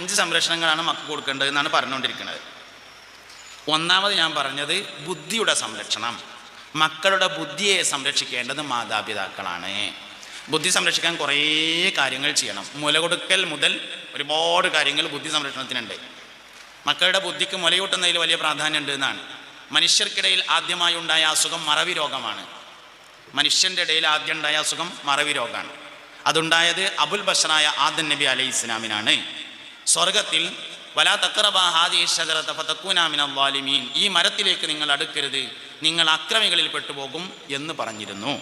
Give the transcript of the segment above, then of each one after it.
അഞ്ച് സംരക്ഷണങ്ങളാണ് മക്കൾ കൊടുക്കേണ്ടത് എന്നാണ് പറഞ്ഞുകൊണ്ടിരിക്കുന്നത്. ഒന്നാമത് ഞാൻ പറഞ്ഞത് ബുദ്ധിയുടെ സംരക്ഷണം. മക്കളുടെ ബുദ്ധിയെ സംരക്ഷിക്കേണ്ടത് മാതാപിതാക്കളാണ്. ബുദ്ധി സംരക്ഷിക്കാൻ കുറേ കാര്യങ്ങൾ ചെയ്യണം. മുല കൊടുക്കൽ മുതൽ ഒരുപാട് കാര്യങ്ങൾ ബുദ്ധി സംരക്ഷണത്തിനുണ്ട്. മക്കളുടെ ബുദ്ധിക്ക് മുലയൂട്ടുന്നതിൽ വലിയ പ്രാധാന്യമുണ്ട് എന്നാണ്. മനുഷ്യർക്കിടയിൽ ആദ്യമായി ഉണ്ടായ അസുഖം മറവി രോഗമാണ്. മനുഷ്യന്റെ ഇടയിൽ ആദ്യം ഉണ്ടായ അസുഖം മറവി രോഗമാണ്. അതുണ്ടായത് അബുൽ ബഷറായ ആദൻ നബി അലൈഹി ഇസ്ലാമിനാണ് സ്വർഗത്തിൽ വലാ വാലിമീൻ ഈ മരത്തിലേക്ക് നിങ്ങൾ അടുക്കരുത്. നിങ്ങൾ അക്രമികളിൽ പെട്ടുപോകും എന്ന് പറഞ്ഞിരുന്നു.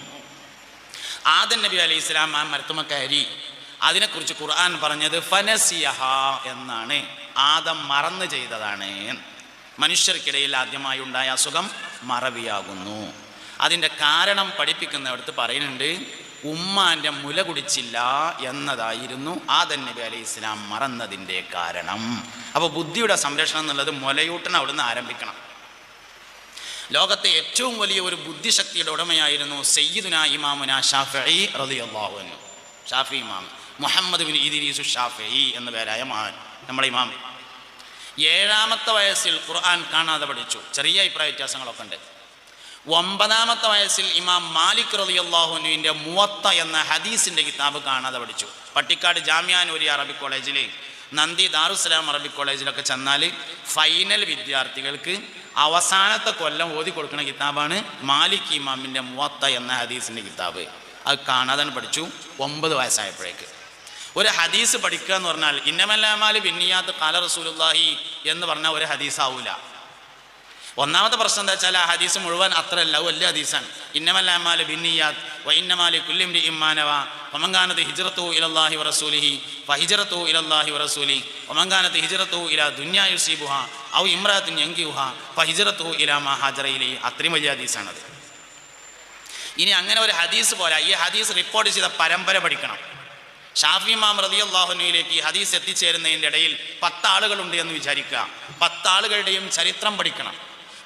ആദൻ നബി അലൈഹി ഇസ്ലാം ആ മരത്തുമക്കാരി അതിനെക്കുറിച്ച് ഖുർആൻ പറഞ്ഞത് ഫനസിയഹ എന്നാണ്. ആദം മറന്നു ചെയ്തതാണ്. മനുഷ്യർക്കിടയിൽ ആദ്യമായി ഉണ്ടായ അസുഖം മറവിയാകുന്നു. അതിന്റെ കാരണം പഠിപ്പിക്കുന്നിടത്ത് പറയുന്നുണ്ട് ഉമ്മാന്റെ മുല കുടിച്ചില്ല എന്നതായിരുന്നു ആദൻ നബി അലൈഹി ഇസ്ലാം മറന്നതിന്റെ കാരണം. അപ്പോൾ ബുദ്ധിയുടെ സംരക്ഷണം എന്നുള്ളത് മുലയൂട്ടണം അവിടുന്ന് ആരംഭിക്കണം. ലോകത്തെ ഏറ്റവും വലിയ ഒരു ബുദ്ധിശക്തിയുടെ ഉടമയായിരുന്നു സയ്യിദുന ഇമാമുന ഷാഫി റളിയല്ലാഹു അൻഹു. ഷാഫി ഇമാം. മുഹമ്മദ് ബിൻ ഇദിരീസു ഷാഫി എന്ന പേരായ മഹാൻ. നമ്മുടെ ഇമാം. ഏഴാമത്തെ വയസ്സിൽ ഖുർആൻ കാണാതെ പഠിച്ചു. ചെറിയ അഭിപ്രായ വ്യത്യാസങ്ങളൊക്കെ ഉണ്ട്. ഒമ്പതാമത്തെ വയസ്സിൽ ഇമാം മാലിക് റളിയല്ലാഹുനുവിന്റെ മുവത്ത എന്ന ഹദീസിന്റെ കിതാബ് കാണാതെ പഠിച്ചു. പട്ടിക്കാട് ജാമ്യാനൂരി അറബി കോളേജിൽ നന്ദി ദാറുസലാം അറബിക് കോളേജിലൊക്കെ ചെന്നാൽ ഫൈനൽ വിദ്യാർത്ഥികൾക്ക് അവസാനത്തെ കൊല്ലം ഓതി കൊടുക്കുന്ന കിതാബാണ് മാലിക് ഇമാമിന്റെ മുവത്ത എന്ന ഹദീസിന്റെ കിതാബ്. അത് കാണാതെ പഠിച്ചു ഒമ്പത് വയസ്സായപ്പോഴേക്ക്. ഒരു ഹദീസ് പഠിക്കുക എന്ന് പറഞ്ഞാൽ ഇന്നമല്ലാമാൽ ബിന്നിയാത്ത് കാല റസൂലുല്ലാഹി എന്ന് പറഞ്ഞാൽ ഒരു ഹദീസ് ഒന്നാമത്തെ പ്രശ്നം എന്താ വെച്ചാൽ ആ ഹദീസ് മുഴുവൻ അത്രയല്ല വലിയ ഹദീസാണ്. ഇന്നമല്ലാമാൽ ബിന്നിയാത്ത് വ ഇന്നമാലി കുല്ലിംരി ഇമ്മാനവ ഒമങ്കാനത്ത് ഹിജ്റത്തു ഇലല്ലാഹി വറസൂലിഹി ഫഹിജ്റത്തു ഇലല്ലാഹി വറസൂലി ഒമങ്കാനത്ത് ഹിജ്റത്തു ഇല ദുന്യാ യുസീബുഹ ഔ ഇമ്രാത്തിൻ യങ്കിയുഹ ഫഹിജ്റത്തു ഇല മാ ഹാജറയിലി അത്രയും വലിയ ഹദീസാണത്. ഇനി അങ്ങനെ ഒരു ഹദീസ് പോലെ ഈ ഹദീസ് റിപ്പോർട്ട് ചെയ്ത പരമ്പര പഠിക്കണം. ഷാഫി മാം റതിയല്ലാഹുനുയിലേക്ക് ഈ ഹദീസ് എത്തിച്ചേരുന്നതിന്റെ ഇടയിൽ പത്താളുകളുണ്ട് എന്ന് വിചാരിക്കുക. പത്താളുകളുടെയും ചരിത്രം പഠിക്കണം.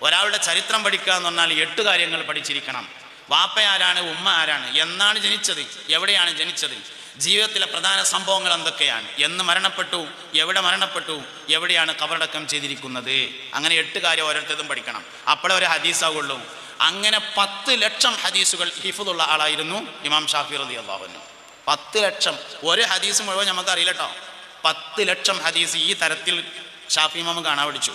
ഒരാളുടെ ചരിത്രം പഠിക്കുക എന്ന് പറഞ്ഞാൽ എട്ട് കാര്യങ്ങൾ പഠിച്ചിരിക്കണം. വാപ്പ ആരാണ് ഉമ്മ ആരാണ് എന്നാണ് ജനിച്ചത് എവിടെയാണ് ജനിച്ചത് ജീവിതത്തിലെ പ്രധാന സംഭവങ്ങൾ എന്തൊക്കെയാണ് എന്ന് മരണപ്പെട്ടു എവിടെ മരണപ്പെട്ടു എവിടെയാണ് കബറടക്കം ചെയ്തിരിക്കുന്നത്. അങ്ങനെ എട്ട് കാര്യം ഓരോരുത്തരും പഠിക്കണം. അപ്പോഴേ ഒരു ഹദീസാവുള്ളൂ. അങ്ങനെ പത്ത് ലക്ഷം ഹദീസുകൾ ഹിഫുള്ള ആളായിരുന്നു ഇമാം ഷാഫി റതി അള്ളാഹുനു പത്ത് ലക്ഷം. ഒരു ഹദീസ് മുഴുവൻ നമുക്ക് അറിയില്ല കേട്ടോ പത്ത് ലക്ഷം ഹദീസ് ഈ തരത്തിൽ ഷാഫി ഇമാം കാണാൻ പഠിച്ചു.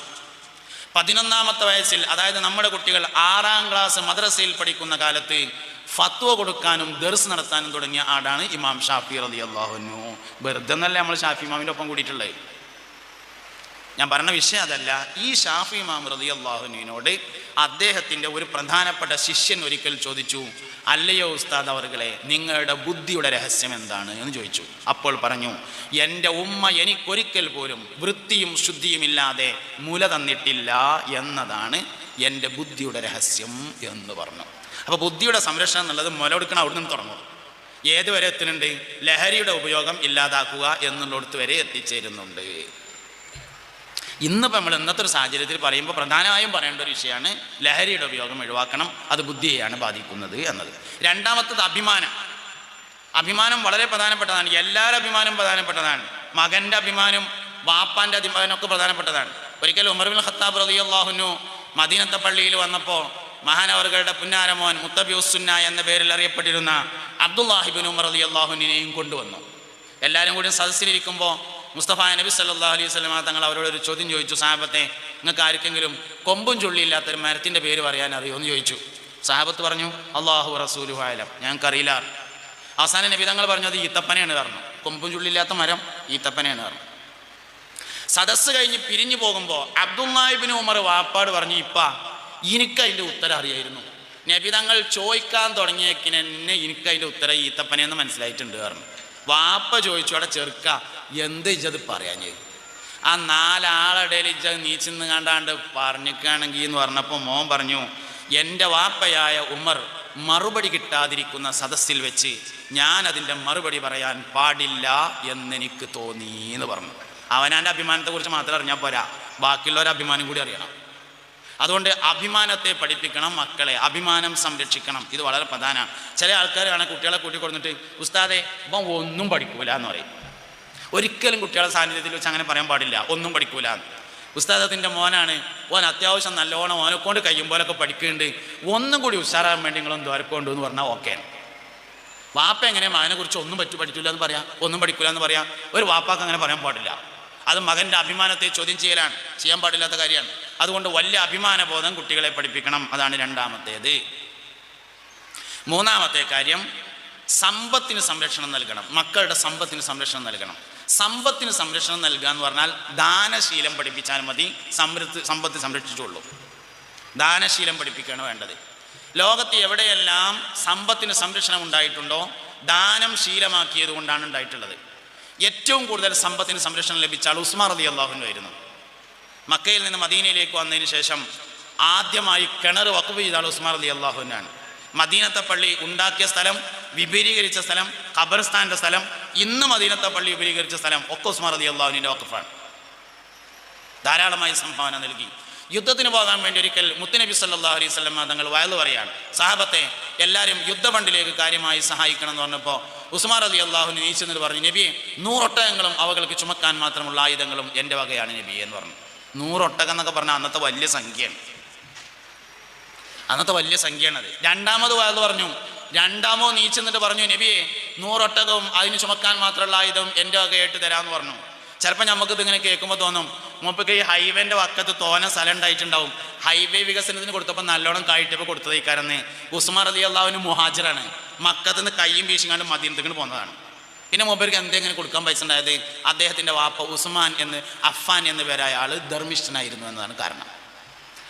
പതിനൊന്നാമത്തെ വയസ്സിൽ അതായത് നമ്മുടെ കുട്ടികൾ ആറാം ക്ലാസ് മദ്രസയിൽ പഠിക്കുന്ന കാലത്ത് ഫത്വ കൊടുക്കാനും ദർസ് നടത്താനും തുടങ്ങിയ ആടാണ് ഇമാം ഷാഫി റതി അള്ളാഹുനു വെറുതെ നമ്മൾ ഷാഫി ഇമാമിന്റെ ഒപ്പം കൂടിയിട്ടുള്ളത്. ഞാൻ പറഞ്ഞ വിഷയം അതല്ല. ഈ ഷാഫി ഇമാം റതി അള്ളാഹുനുവിനോട് അദ്ദേഹത്തിന്റെ ഒരു പ്രധാനപ്പെട്ട ശിഷ്യൻ ഒരിക്കൽ ചോദിച്ചു അല്ലയോ ഉസ്താദ് അവർകളെ നിങ്ങളുടെ ബുദ്ധിയുടെ രഹസ്യം എന്താണ്? എന്ന് ചോദിച്ചു. അപ്പോൾ പറഞ്ഞു എന്റെ ഉമ്മ എനിക്കൊരിക്കൽ പോലും വൃത്തിയും ശുദ്ധിയും ഇല്ലാതെ മുല തന്നിട്ടില്ല എന്നതാണ് എന്റെ ബുദ്ധിയുടെ രഹസ്യം എന്ന് പറഞ്ഞു. അപ്പോൾ ബുദ്ധിയുടെ സംരക്ഷണം എന്നുള്ളത് മുല കൊടുക്കണം അവിടെ നിന്ന് തുടങ്ങും. ഏതുവരെ എത്തുന്നുണ്ട്? ലഹരിയുടെ ഉപയോഗം ഇല്ലാതാക്കുക എന്നുള്ളിടത്ത് വരെ എത്തിച്ചേരുന്നുണ്ട്. ഇന്നിപ്പോൾ നമ്മൾ ഇന്നത്തെ ഒരു സാഹചര്യത്തിൽ പറയുമ്പോൾ പ്രധാനമായും പറയേണ്ട ഒരു വിഷയമാണ് ലഹരിയുടെ ഉപയോഗം ഒഴിവാക്കണം അത് ബുദ്ധിയെയാണ് ബാധിക്കുന്നത് എന്നത്. രണ്ടാമത്തത് അഭിമാനം. അഭിമാനം വളരെ പ്രധാനപ്പെട്ടതാണ്. എല്ലാവരുടെ അഭിമാനം പ്രധാനപ്പെട്ടതാണ്. മകന്റെ അഭിമാനം വാപ്പാന്റെ അഭിമാനമൊക്കെ പ്രധാനപ്പെട്ടതാണ്. ഒരിക്കൽ ഉമർബിൻ ഖത്താബ് റളിയല്ലാഹുനു മദീനത്തെ പള്ളിയിൽ വന്നപ്പോൾ മഹാനവറുകളുടെ പുന്നാരമോൻ മുത്തബിയുസുന്ന എന്ന പേരിൽ അറിയപ്പെട്ടിരുന്ന അബ്ദുല്ലാഹിബിൻ ഉമർ അലി അള്ളാഹുവിനെയും കൊണ്ടുവന്നു. എല്ലാവരും കൂടി സദസ്സിലിരിക്കുമ്പോൾ മുസ്തഫ നബി സല്ലാ അലൈഹി സ്വലമ തങ്ങൾ അവരോട് ഒരു ചോദ്യം ചോദിച്ചു സാഹബത്തെ നിങ്ങൾക്ക് ആർക്കെങ്കിലും കൊമ്പും ചുള്ളിയില്ലാത്തൊരു മരത്തിന്റെ പേര് പറയാൻ അറിയുമോ എന്ന് ചോദിച്ചു. സാഹബത്ത് പറഞ്ഞു അള്ളാഹു റസൂലു ആയാലും ഞങ്ങൾക്കറിയില്ല. അവസാന നബി തങ്ങൾ പറഞ്ഞു അത് ഈത്തപ്പനയാണ് പറഞ്ഞു. കൊമ്പും ചുള്ളില്ലാത്ത മരം ഈത്തപ്പനയാണ് പറഞ്ഞു. സദസ്സ് കഴിഞ്ഞ് പിരിഞ്ഞു പോകുമ്പോൾ അബ്ദുല്ലാഹിബിന് ഉമർ വാപ്പാട് പറഞ്ഞു ഇപ്പ എനിക്ക് അതിന്റെ ഉത്തരം അറിയായിരുന്നു. നബി തങ്ങൾ ചോദിക്കാൻ തുടങ്ങിയേക്കിന് എന്നെ എനിക്ക് അതിന്റെ ഉത്തരം ഈത്തപ്പനയെന്ന് മനസ്സിലായിട്ടുണ്ട് പറഞ്ഞു. വാപ്പ ചോദിച്ചു അവിടെ ചെറുക്ക എന്ത് ചെയ്ത് പറയാൻ? ചെയ്തു ആ നാലാളുടെ ഇജ്ജ നീച്ചെന്ന് കണ്ടാണ്ട് പറഞ്ഞിക്കാണെങ്കിൽ എന്ന് പറഞ്ഞപ്പോൾ മോൻ പറഞ്ഞു എന്റെ വാപ്പയായ ഉമർ മറുപടി കിട്ടാതിരിക്കുന്ന സദസ്സിൽ വെച്ച് ഞാൻ അതിന്റെ മറുപടി പറയാൻ പാടില്ല എന്നെനിക്ക് തോന്നി എന്ന് പറഞ്ഞു. അവനാന്റെ അഭിമാനത്തെക്കുറിച്ച് മാത്രം അറിഞ്ഞാൽ പോരാ. ബാക്കിയുള്ളവരെ അഭിമാനം കൂടി അറിയണം. അതുകൊണ്ട് അഭിമാനത്തെ പഠിപ്പിക്കണം മക്കളെ. അഭിമാനം സംരക്ഷിക്കണം. ഇത് വളരെ പ്രധാനമാണ്. ചില ആൾക്കാരാണ് കുട്ടികളെ കൂട്ടിക്കൊടുത്തിട്ട് ഉസ്താദെ ഇപ്പം ഒന്നും പഠിക്കൂല എന്ന് പറയും. ഒരിക്കലും കുട്ടികളെ സാന്നിധ്യത്തിൽ വെച്ച് അങ്ങനെ പറയാൻ പാടില്ല. ഒന്നും പഠിക്കൂല. ഉസ്താദത്തിന്റെ മോനാണ്. ഓൻ അത്യാവശ്യം നല്ലോണം ഓനെ കൊണ്ട് പോലൊക്കെ പഠിക്കുന്നുണ്ട്. ഒന്നും കൂടി ഉഷാറാകാൻ വേണ്ടി നിങ്ങളൊന്നും ദ്വാരക്കൊണ്ടു എന്ന് പറഞ്ഞാൽ ഓക്കെ വാപ്പ എങ്ങനെ മകനെ കുറിച്ച് ഒന്നും പറ്റു പഠിക്കില്ല എന്ന് പറയാം? ഒന്നും പഠിക്കില്ല എന്ന് പറയാം? ഒരു വാപ്പാക്ക് അങ്ങനെ പറയാൻ പാടില്ല. അത് മകന്റെ അഭിമാനത്തെ ചോദ്യം ചെയ്യലാണ്. ചെയ്യാൻ പാടില്ലാത്ത കാര്യമാണ്. അതുകൊണ്ട് വലിയ അഭിമാനബോധം കുട്ടികളെ പഠിപ്പിക്കണം. അതാണ് രണ്ടാമത്തേത്. മൂന്നാമത്തെ കാര്യം സമ്പത്തിന് സംരക്ഷണം നൽകണം. മക്കളുടെ സമ്പത്തിന് സംരക്ഷണം നൽകണം. സമ്പത്തിന് സംരക്ഷണം നൽകുക എന്ന് പറഞ്ഞാൽ ദാനശീലം പഠിപ്പിച്ചാൽ മതി സമൃദ്ധി സമ്പത്ത് സംരക്ഷിച്ചുള്ളൂ ദാനശീലം പഠിപ്പിക്കുകയാണ് വേണ്ടത്. ലോകത്ത് എവിടെയെല്ലാം സമ്പത്തിന് സംരക്ഷണം ഉണ്ടായിട്ടുണ്ടോ ദാനം ശീലമാക്കിയത് കൊണ്ടാണ് ഉണ്ടായിട്ടുള്ളത്. ഏറ്റവും കൂടുതൽ സമ്പത്തിന് സംരക്ഷണം ലഭിച്ചാൽ ഉസ്മാർ അലി അള്ളാഹുവിനായിരുന്നു മക്കയിൽ നിന്ന് മദീനയിലേക്ക് വന്നതിന് ശേഷം ആദ്യമായി കിണർ വക്കുവ് ചെയ്താൽ ഉസ്മാർ അലി അള്ളാഹുവിനാണ് മദീനത്തെ പള്ളി ഉണ്ടാക്കിയ സ്ഥലം വിപുലീകരിച്ച സ്ഥലം ഖബർസ്ഥാന്റെ സ്ഥലം ഇന്ന് മദീനത്തെ പള്ളി വിപുലീകരിച്ച സ്ഥലം ഒക്കെ ഉസ്മാർ അലി അള്ളാഹുവിന്റെ വക്കഫാണ് ധാരാളമായി സംഭാവന നൽകി. യുദ്ധത്തിന് പോകാൻ വേണ്ടി ഒരിക്കൽ മുത്തുനബി സല്ലാ അലൈഹി സ്വലം തങ്ങൾ വയത് പറയാണ് സാഹബത്തെ എല്ലാവരും യുദ്ധഫണ്ടിലേക്ക് കാര്യമായി സഹായിക്കണം എന്ന് പറഞ്ഞപ്പോൾ ഉസ്മാർ അലി അള്ളാഹുവിന് നീച്ചെന്നിട്ട് പറഞ്ഞു നബിയെ നൂറൊട്ടകങ്ങളും അവകൾക്ക് ചുമക്കാൻ മാത്രമുള്ള ആയുധങ്ങളും എന്റെ വകയാണ് നബി എന്ന് പറഞ്ഞു. നൂറൊട്ടകം എന്നൊക്കെ പറഞ്ഞാൽ അന്നത്തെ വലിയ സംഖ്യയാണ്. അന്നത്തെ വലിയ സംഖ്യയാണത്. രണ്ടാമത് വയത് പറഞ്ഞു രണ്ടാമോ നീച്ചെന്നിട്ട് പറഞ്ഞു നബിയെ നൂറൊട്ടകവും അതിന് ചുമക്കാൻ മാത്രമുള്ള ആയുധം എന്റെ വകയായിട്ട് തരാമെന്ന് പറഞ്ഞു. ചിലപ്പോൾ നമുക്കിത് ഇങ്ങനെ കേൾക്കുമ്പോൾ തോന്നും മുമ്പൊക്കെ ഈ ഹൈവേന്റെ വക്കത്ത് തോന സ്ഥലം ഉണ്ടായിട്ടുണ്ടാവും. ഹൈവേ വികസനത്തിന് കൊടുത്തപ്പോൾ നല്ലോണം കായിട്ടപ്പോൾ കൊടുത്തത് ഇക്കാരെന്ന് ഉസ്മാർ അലി അള്ളാഹുവിന് മുഹാജിറാണ്. മക്കത്ത് നിന്ന് കയ്യും വീശിങ്ങാണ്ട് മദീനത്തേക്ക് പോകുന്നതാണ് പിന്നെ മൂപ്പർക്ക് എന്തെങ്കിലും കൊടുക്കാൻ പൈസ ഉണ്ടായത്? അദ്ദേഹത്തിന്റെ വാപ്പ ഉസ്മാൻ എന്ന് അഫാൻ എന്ന് പേരായ ആൾ ധർമ്മിഷ്ഠനായിരുന്നു എന്നതാണ് കാരണം.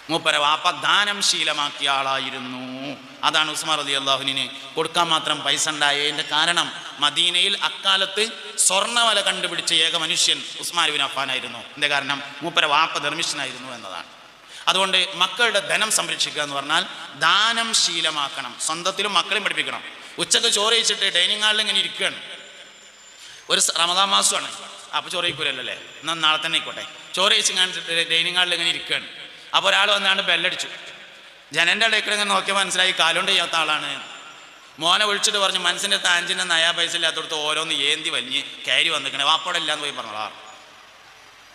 മൂപ്പര വാപ്പ ദാനം ശീലമാക്കിയ ആളായിരുന്നു. അതാണ് ഉസ്മാർ അലി അള്ളാഹുവിന് കൊടുക്കാൻ മാത്രം പൈസ ഉണ്ടായതിന്റെ കാരണം. മദീനയിൽ അക്കാലത്ത് സ്വർണവല കണ്ടുപിടിച്ച ഏക മനുഷ്യൻ ഉസ്മാൻ ബിൻ അഫാനായിരുന്നു എന്റെ കാരണം? മൂപ്പര വാപ്പ ധർമ്മിഷ്ഠനായിരുന്നു എന്നതാണ്. അതുകൊണ്ട് മക്കളുടെ ധനം സംരക്ഷിക്കുക എന്ന് പറഞ്ഞാൽ ദാനം ശീലമാക്കണം. സ്വന്തത്തിലും മക്കളെയും പഠിപ്പിക്കണം. ഉച്ചയ്ക്ക് ചോറ് കഴിച്ചിട്ട് ഡൈനിങ് ഹാളിൽ ഇങ്ങനെ ഇരിക്കുകയാണ്. ഒരു റമദാ റമദാൻ മാസമാണ്. അപ്പോൾ ചോറ് കഴിക്കൂലല്ലോ എന്നാൽ നാളെ തന്നെ ആയിക്കോട്ടെ. ചോറ് കഴിച്ച് കാണിച്ചിട്ട് ഡൈനിങ് ഹാളിൽ ഇങ്ങനെ ഇരിക്കുകയാണ്. അപ്പോൾ ഒരാൾ വന്നാണ്ട് ബെല്ലടിച്ചു. ജനന്റെ ഇടയ്ക്ക് ഇങ്ങനെ നോക്കിയാൽ മനസ്സിലായി കാലുകൊണ്ട് ചെയ്യാത്ത ആളാണ്. മോനെ വിളിച്ചിട്ട് പറഞ്ഞു മനസ്സിന്റെ താഞ്ചിന്റെ നയാ പൈസ ഇല്ലാത്തടത്ത് ഓരോന്ന് ഏന്തി വലിഞ്ഞ് കയറി വന്നിക്കണേ. വാപ്പോടെ ഇല്ലാന്ന് പോയി പറഞ്ഞോളാ.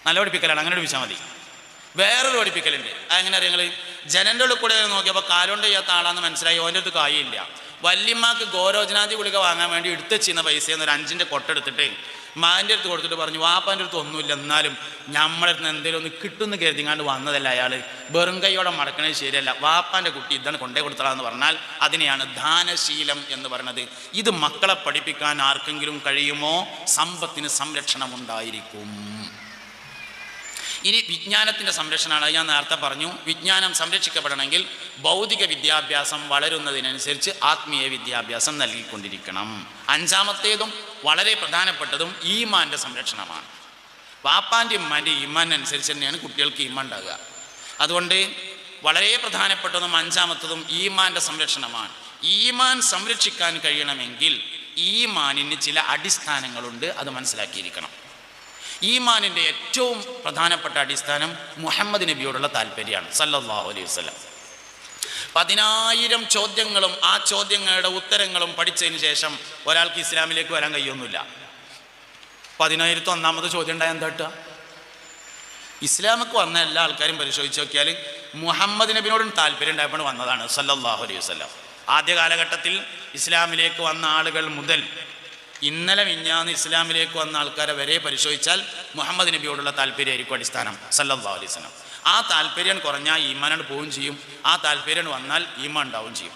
നല്ല പഠിപ്പിക്കലാണ്. അങ്ങനെ പഠിപ്പിച്ചാൽ മതി. വേറൊരു പഠിപ്പിക്കലുണ്ട്. അതെങ്ങനെ അറിയാം നിങ്ങൾ ജനന്റെ ഉള്ളിൽ കൂടെ നോക്കിയപ്പോൾ കാലുകൊണ്ട് ചെയ്യാത്ത ആളാന്ന് മനസ്സിലായി. ഓന്റെ അടുത്ത് കായില്ല വല്യമ്മക്ക് ഗോരോജനാദി ഗുളിക വാങ്ങാൻ വേണ്ടി എടുത്ത് ചെയ്യുന്ന പൈസയെന്ന് ഒരു അഞ്ചിന്റെ കൊട്ടെടുത്തിട്ട് മാന്റെ അടുത്ത് കൊടുത്തിട്ട് പറഞ്ഞു വാപ്പാന്റെ അടുത്ത് ഒന്നുമില്ല എന്നാലും നമ്മളെ അടുത്ത് എന്തെങ്കിലും ഒന്ന് കിട്ടുമെന്ന് കരുതിങ്ങാണ്ട് വന്നതല്ല അയാൾ വെറും കൈയോടെ മടക്കണത് ശരിയല്ല. വാപ്പാന്റെ കുട്ടി ഇതാണ് കൊണ്ടേ കൊടുത്തതെന്ന് പറഞ്ഞാൽ അതിനെയാണ് ദാനശീലം എന്ന് പറയുന്നത് ഇത് മക്കളെ പഠിപ്പിക്കാൻ ആർക്കെങ്കിലും കഴിയുമോ? സമ്പത്തിന് സംരക്ഷണം ഉണ്ടായിരിക്കും ഇനി വിജ്ഞാനത്തിന്റെ സംരക്ഷണമാണ്. ഞാൻ നേരത്തെ പറഞ്ഞു. വിജ്ഞാനം സംരക്ഷിക്കപ്പെടണമെങ്കിൽ ഭൗതിക വിദ്യാഭ്യാസം വളരുന്നതിനനുസരിച്ച് ആത്മീയ വിദ്യാഭ്യാസം നൽകിക്കൊണ്ടിരിക്കണം. അഞ്ചാമത്തേതും വളരെ പ്രധാനപ്പെട്ടതും ഈമാന്റെ സംരക്ഷണമാണ്. വാപ്പാന്റെ ഉമ്മാന്റെ ഈമാൻ അനുസരിച്ച് തന്നെയാണ് കുട്ടികൾക്ക് ഈമാൻ ഉണ്ടാകുക. അതുകൊണ്ട് വളരെ പ്രധാനപ്പെട്ടതും അഞ്ചാമത്തതും ഈമാന്റെ സംരക്ഷണമാണ്. ഈമാൻ സംരക്ഷിക്കാൻ കഴിയണമെങ്കിൽ ഈമാനിന് ചില അടിസ്ഥാനങ്ങളുണ്ട് അത് മനസ്സിലാക്കിയിരിക്കണം. ഈമാനിന്റെ ഏറ്റവും പ്രധാനപ്പെട്ട അടിസ്ഥാനം മുഹമ്മദ് നബിയോടുള്ള താല്പര്യമാണ്. സല്ലാഹു അലൈഹി വസല്ലം. പതിനായിരം ചോദ്യങ്ങളും ആ ചോദ്യങ്ങളുടെ ഉത്തരങ്ങളും പഠിച്ചതിന് ശേഷം ഒരാൾക്ക് ഇസ്ലാമിലേക്ക് വരാൻ കഴിയൊന്നുമില്ല പതിനായിരത്തി ഒന്നാമത് ചോദ്യം ഉണ്ടായ എന്താ കിട്ടുക? ഇസ്ലാമക്ക് വന്ന എല്ലാ ആൾക്കാരും പരിശോധിച്ച് നോക്കിയാൽ മുഹമ്മദ് നബിനോടും താല്പര്യം ഉണ്ടായപ്പോൾ വന്നതാണ് സല്ലാഹു അലൈഹി ആദ്യ കാലഘട്ടത്തിൽ ഇസ്ലാമിലേക്ക് വന്ന ആളുകൾ മുതൽ ഇന്നലെ മിഞ്ഞാന്ന് ഇസ്ലാമിലേക്ക് വന്ന ആൾക്കാരെ വരെ പരിശോധിച്ചാൽ മുഹമ്മദ് നബിയോടുള്ള താല്പര്യമായിരിക്കും അടിസ്ഥാനം സല്ലാ അലൈസ്ലാം ആ താല്പര്യം കുറഞ്ഞാൽ ഈമാനോട് പോവുകയും ചെയ്യും. ആ താല്പര്യം വന്നാൽ ഈമാൻ ഉണ്ടാവുകയും ചെയ്യും.